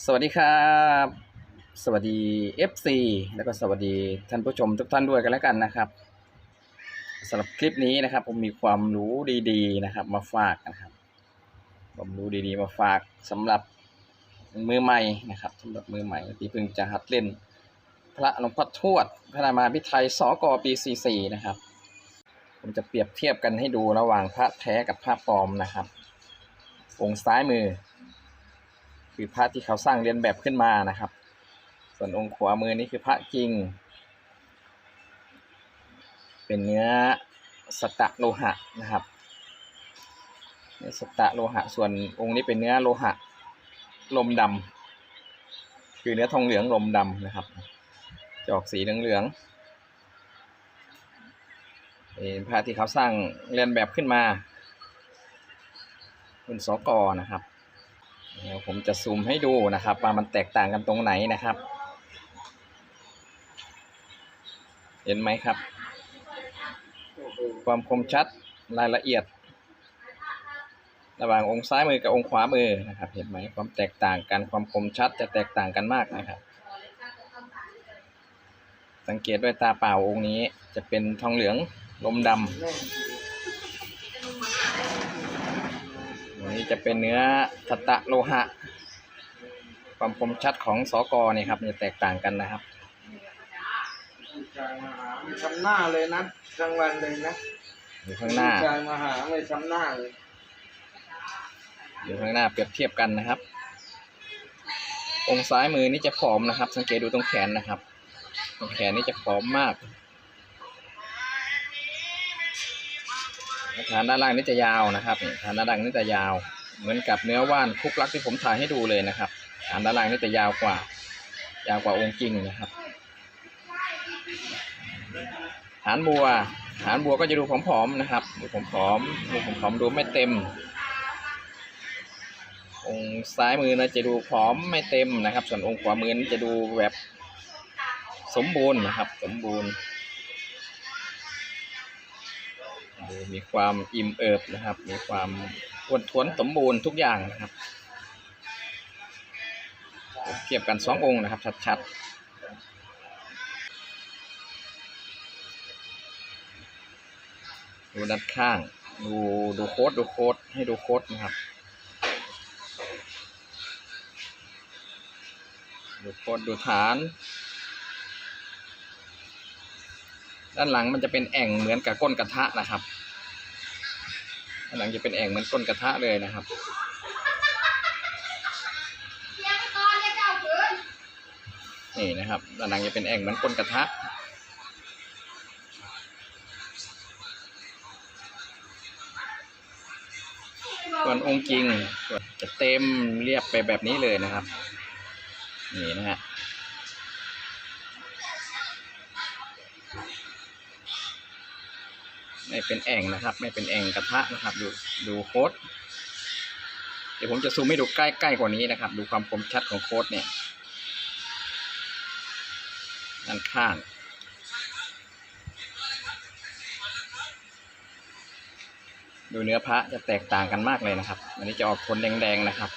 สวัสดีครับ สวัสดี FC แล้วก็สวัสดีท่านผู้ชมทุกท่านด้วยกันแล้วกันนะครับสำหรับคลิปนี้นะครับ ผมมีความรู้ดีๆนะครับ มาฝากนะครับความรู้ดีๆมาฝากสำหรับมือใหม่นะครับสำหรับมือใหม่ที่เพิ่งจะหัดเล่น พระหลวงพ่อทวดพระนามาพิไทยสกปี44นะครับ ผมจะเปรียบเทียบกันให้ดูระหว่างพระแท้กับพระปลอมนะครับองค์ซ้ายมือ คือพระที่เขาสร้างเรียนแบบขึ้นมานะครับ ส่วนองค์ขวามือนี่คือพระจริง เป็นเนื้อสตะโลหะนะครับเนื้อสตะโลหะ ส่วนองค์นี้เป็นเนื้อโลหะลมดำคือเนื้อทองเหลืองลมดำนะครับจอกสีเหลืองๆเป็นพระที่เขาสร้างเรียนแบบขึ้นมาเป็นสกอนะครับ เดี๋ยวผมจะซูมให้ดูนะครับ ว่ามันแตกต่างกันตรงไหนนะครับ เห็นไหมครับ ความคมชัดรายละเอียด ระหว่างองค์ซ้ายมือกับองค์ขวามือนะครับ เห็นไหมความแตกต่างกันความคมชัดจะแตกต่างกันมากนะครับ สังเกตด้วยตาเปล่าองค์นี้จะเป็นทองเหลืองลมดำ นนี้จะเป็นเนื้อทัตตะโลหะ ความคมชัดของสอกอเนี่ยครับจะแตกต่างกันนะครับชายมาหาไม่ช้ำหน้าเลยนะกลางวันเลยนะอยู่ข้างหน้าชายมาหาไม่ช้ำหน้าเลยอยู่ข้างหน้าเปรียบเทียบกันนะครับ องค์ซ้ายมือนี่จะผอมนะครับ สังเกตดูตรงแขนนะครับ ตรงแขนนี่จะผอมมาก ฐานด้านล่างนี่จะยาวนะครับฐานด้านล่างนี่จะยาว เหมือนกับเนื้อว่านคุกลักที่ผมถ่ายให้ดูเลยนะครับฐานด้านล่างนี่จะยาวกว่า ยาวกว่าองค์จริงนะครับหานบัวหานบัวก็จะดูผอมๆนะครับดูผอมๆดูผอมๆดูไม่เต็ม องค์ซ้ายมือนะจะดูผอมไม่เต็มนะครับ ส่วนองค์ขวามือจะดูแบบสมบูรณ์นะครับ สมบูรณ์ ดูมีความอิ่มเอิบนะครับ มีความอ้วนท้วนสมบูรณ์ทุกอย่างนะครับเทียบกันสององค์นะครับ ชัดๆดูด้านข้าง ดูดูโค้ดดูโค้ดให้ดูโค้ดนะครับ ดูโค้ดดูฐาน ด้านหลังมันจะเป็นแอ่งเหมือนกับก้นกระทะนะครับด้านหลังจะเป็นแอ่งเหมือนก้นกระทะเลยนะครับนี่นะครับด้านหลังจะเป็นแอ่งเหมือนก้นกระทะส่วนองค์จริงจะเต็มเรียบไปแบบนี้เลยนะครับ นี่นะฮะ ไม่เป็นแอ่งนะครับ ไม่เป็นแอ่งกระทะนะครับ ดูดูโค้ดเดี๋ยวผมจะซูมให้ดูใกล้ๆกว่านี้นะครับ ดูความคมชัดของโค้ดเนี่ยด้านข้างดูเนื้อพระจะแตกต่างกันมากเลยนะครับ อันนี้จะออกโทนแดงๆนะครับ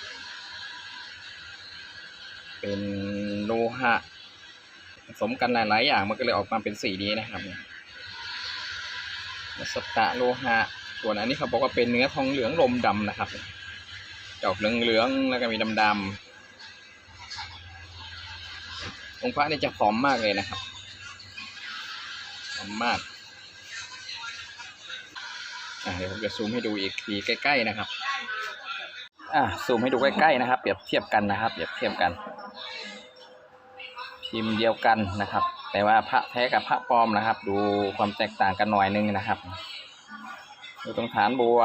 เป็นโลหะผสมกันหลายๆอย่างมันก็เลยออกมาเป็นสีนี้นะครับเนี่ย สตะโลหะ ส่วนอันนี้เขาบอกว่าเป็นเนื้อทองเหลืองลมดำนะครับจะออกเหลืองๆแล้วก็มีดำๆองค์พระนี่จะผอมมากเลยนะครับผอมมากเดี๋ยวผมจะซูมให้ดูอีกทีใกล้ ๆ นะครับ อะซูมให้ดูใกล้ๆนะครับ เปรียบเทียบกันนะครับ เปรียบเทียบกัน พิมพ์เดียวกันนะครับ แต่ว่าพระแท้กับพระปลอมนะครับ ดูความแตกต่างกันหน่อยนึงนะครับดูตรงฐานบัว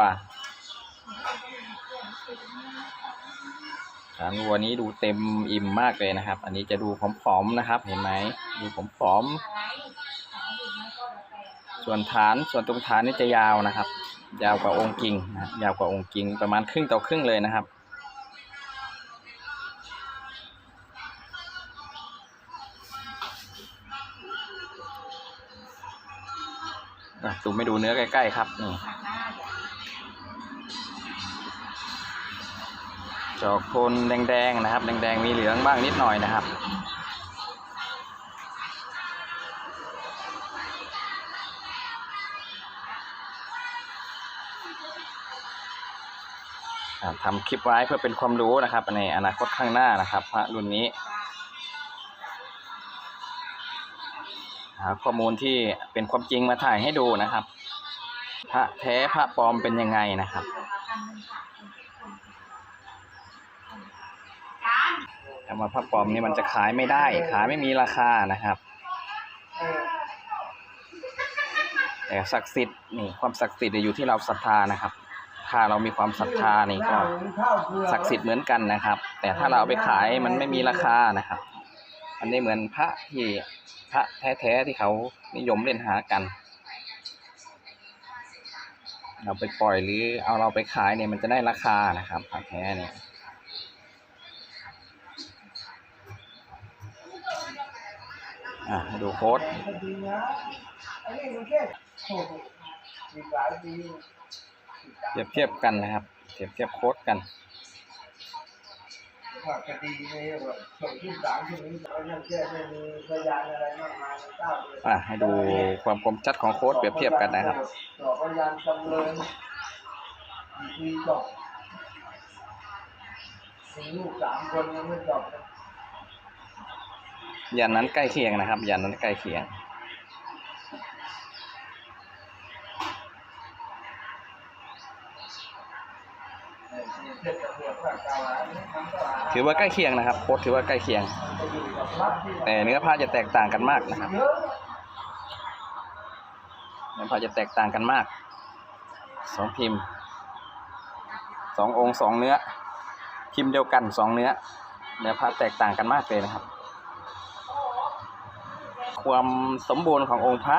ฐานบัวนี้ดูเต็มอิ่มมากเลยนะครับ อันนี้จะดูผอมๆนะครับ เห็นไหมดูผอมๆส่วนฐานส่วนตรงฐานนี่จะยาวนะครับ ยาวกว่าองค์จริงนะยาวกว่าองค์จริงประมาณครึ่งต่อครึ่งเลยนะครับ ซูมให้ดูเนื้อใกล้ๆครับนี่จอกโคนแดงๆนะครับ แดงๆมีเหลืองบ้างนิดหน่อยนะครับอ่าทำคลิปไว้เพื่อเป็นความรู้นะครับในอนาคตข้างหน้านะครับ พระรุ่นนี้ หาข้อมูลที่เป็นความจริงมาถ่ายให้ดูนะครับ พระแท้พระปลอมเป็นยังไงนะครับแต่ว่าพระปลอมนี่มันจะขายไม่ได้ขายไม่มีราคานะครับ แต่ศักดิ์สิทธิ์นี่ความศักดิ์สิทธิ์อยู่ที่เราศรัทธานะครับ ถ้าเรามีความศรัทธานี่ก็ศักดิ์สิทธิ์เหมือนกันนะครับ แต่ถ้าเราเอาไปขายมันไม่มีราคานะครับ มันไม่เหมือนพระที่พระแท้ๆที่เขานิยมเล่นหากัน เราไปปล่อยหรือเอาเราไปขายเนี่ยมันจะได้ราคานะครับพระแท้เนี่ยอะดูโค้ดเปรียบเทียบกันนะครับเปรียบเทียบโค้ดกัน ว่าคดีในี่แบบส่งที่ศาลที่นี้แล้วนั่นแค่ไม่มีพยานอะไรมากมายเก้าเลยอะให้ดูความคมชัดของโค้ดเปรียบเทียบกันนะครับสอพยานจำเลยกี่ปีจบมีลูกสามคนยังไม่จบเลยยันนั้นใกล้เคียงนะครับ ยันนั้นใกล้เคียงเออเทียบกับเทียบกับกล่าวหาเนี่ยมันก็หา ถือว่าใกล้เคียงนะครับโค้ดถือว่าใกล้เคียง แต่เนื้อผ้าจะแตกต่างกันมากนะครับเนื้อผ้าจะแตกต่างกันมากสองพิมพ์สององค์สองเนื้อ พิมพ์เดียวกันสองเนื้อ เนื้อผ้าแตกต่างกันมากเลยนะครับ ความสมบูรณ์ขององค์พระ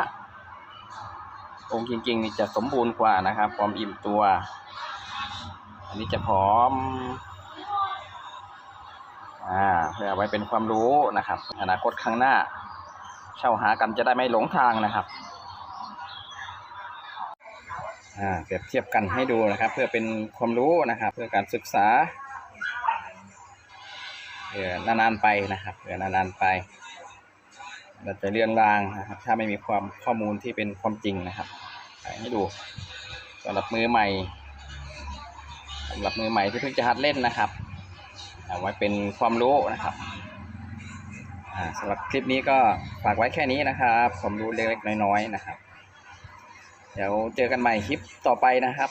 องค์จริงๆนี่จะสมบูรณ์กว่านะครับ ความอิ่มตัว อันนี้จะผอมอ่าเพื่อเอาไว้เป็นความรู้นะครับ อนาคตข้างหน้า เช่าหากันจะได้ไม่หลงทางนะครับอ่าเปรียบเทียบกันให้ดูนะครับ เพื่อเป็นความรู้นะครับ เพื่อการศึกษาเพื่อนานๆไปนะครับเพื่อนานๆไปเราจะเลื่อนลางนะครับ ถ้าไม่มีความข้อมูลที่เป็นความจริงนะครับให้ดูสำหรับมือใหม่สำหรับมือใหม่ที่เพิ่งจะหัดเล่นนะครับ เอาไว้เป็นความรู้นะครับสำหรับคลิปนี้ก็ฝากไว้แค่นี้นะครับความรู้เล็กๆน้อยๆนะครับ เดี๋ยวเจอกันใหม่คลิปต่อไปนะครับ